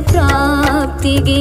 ನರಕದ ಪ್ರಾಪ್ತಿಗೆ